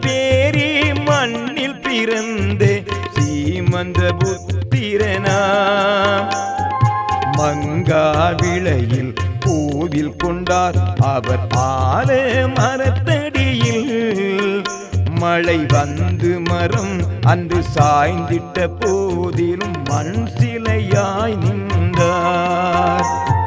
சேரி மண்ணில் பிறந்தே சீமந்த புத்திரனா. மங்கா விளையில் பூவில் கொண்டார் அவர் பால மரத்தடியில். மழை வந்து மரம் அன்று சாய்ந்திட்ட போதிலும் மண் சிலையாய் நின்றார்.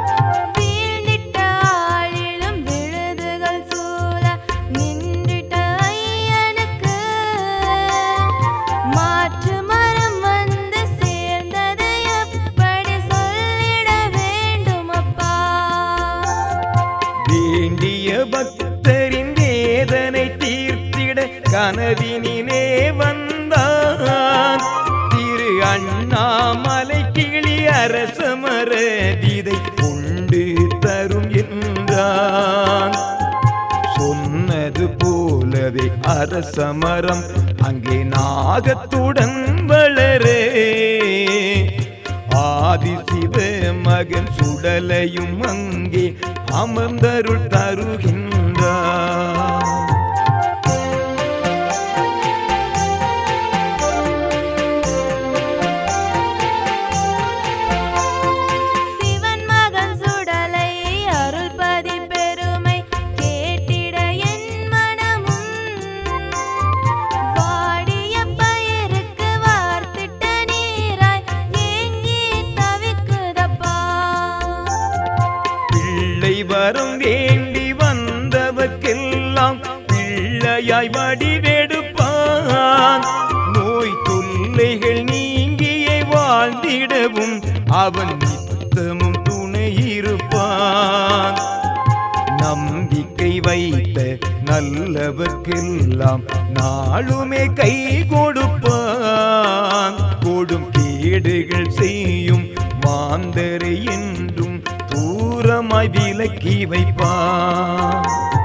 கனவினிலே வந்தான். திரு அண்ணாமலை கிளி அரசமர மரதிதை கொண்டு தரும் என்றான். சொன்னது போலவே அரசமரம் அங்கே நாகத்துடன் வளரே. ஆதிசிவ மகன் சுடலையும் அங்கே அமர்ந்தருள் தருகின்றார் பிள்ளையாய் வடிவெடுப்பான். நோய் தொல்லைகள் நீங்கியே வாழ்ந்திடவும் அவன் நித்தமும் துணை இருப்பான். நம்பிக்கை வைத்த நல்லவர்க்கெல்லாம் நாளுமே கை கொடுப்பான். கொடும் கேடுகள் செய்யும் மாந்தரை என்றும் தூரமாய் விலக்கி வைப்பான்.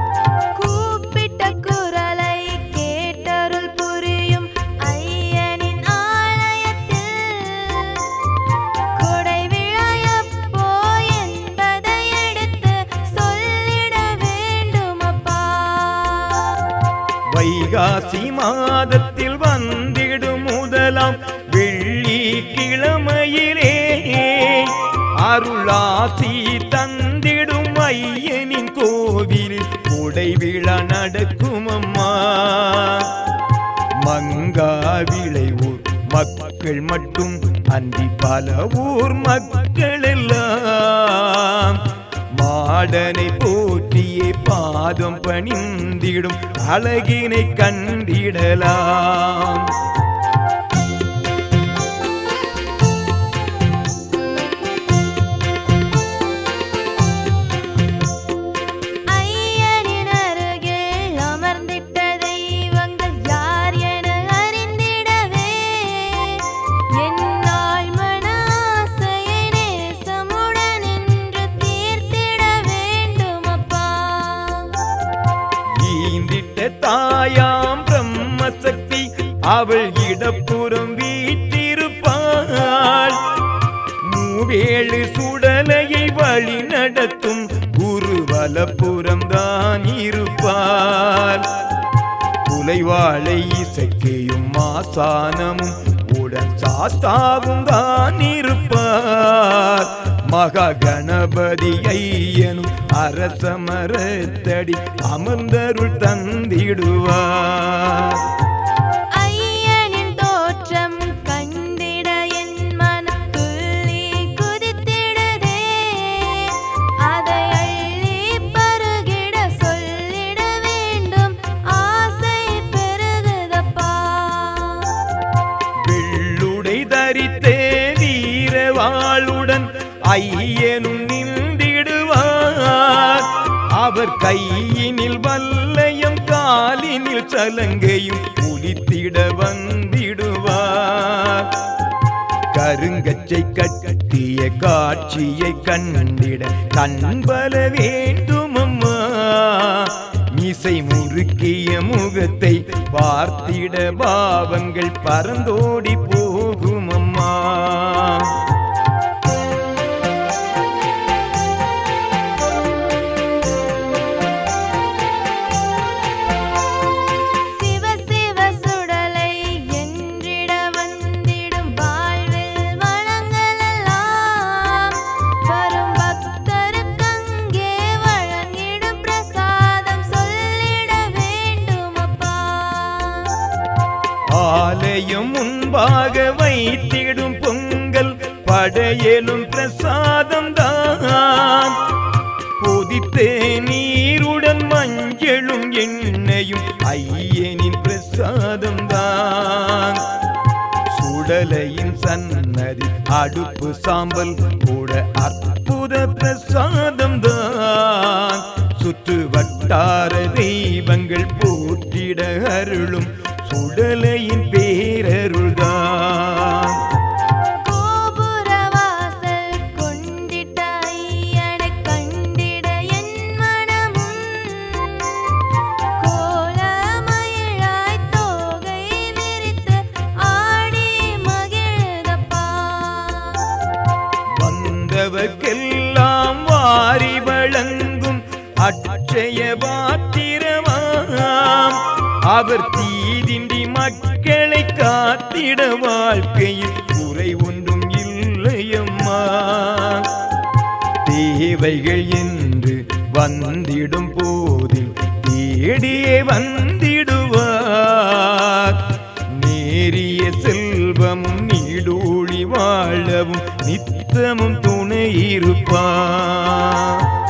வைகாசி மாதத்தில் வந்திடும் முதலாம் வெள்ளி கிழமையிலே. அருளாசி தந்திடும் ஐயனின் கோவிலில் உடை விழா நடக்கும் அம்மா மங்கா விளைவூர் மக்கள் மட்டும் அன்றி பல ஊர் மக்கள் எல்லாம். மாடனை போற்றி போற்றியே பாதம் பணிந்திடும் அழகினை கண்டிடலாம். ஈந்திட்ட தாயாம் பிரம்மசக்தி அவள் இடப்புறம் வீட்டிருப்பாள் மூவேழு சுடலையை வழி நடத்தும் குருவலப்புறம் தான் இருப்பாள். குலைவாழை இசைக்கையும் மாசானமும் உடன் சாத்தாவும் தான் இருப்பார் மகா கணபதி ஐயனும் அரசமரத்தடி அமர்ந்தருள் தந்திடுவார். ஐயனும் நின்றிடுவார். அவர் கையினில் வல்லையும் காலினில் சலங்கையும் புலித்திட வந்திடுவார். கருங்கச்சை கட்டிய காட்சியை கண்டிட கண்பல வேண்டுமம்மா. மீசை முறுக்கிய முகத்தை பார்த்திட பாவங்கள் பறந்தோடி போகுமம்மா. ஆலயம் முன்பாக வைத்திடும் பொங்கல் படையலும் பிரசாதம் தான் கொதித்த நீருடன் மஞ்சளும் எண்ணெயும் ஐயனின் பிரசாதம் தான் சுடலையின் சன்னதி அடுப்பு சாம்பல் கூட அற்புத பிரசாதம் தான் சுற்று வட்டார தெய்வங்கள் போற்றிட அருளும் சுடலையின் பே அட்சய அவர் தீதின்றி மக்களை காத்திட வாழ்க்கையில் குறை ஒன்றும் இல்லையம்மா. தேவைகள் என்று வந்திடும் போதில் தேடியே வந்திடுவார். நேரிய செல்வமும் நீடூழி வாழவும் நித்தமும் துணை இருப்பார்.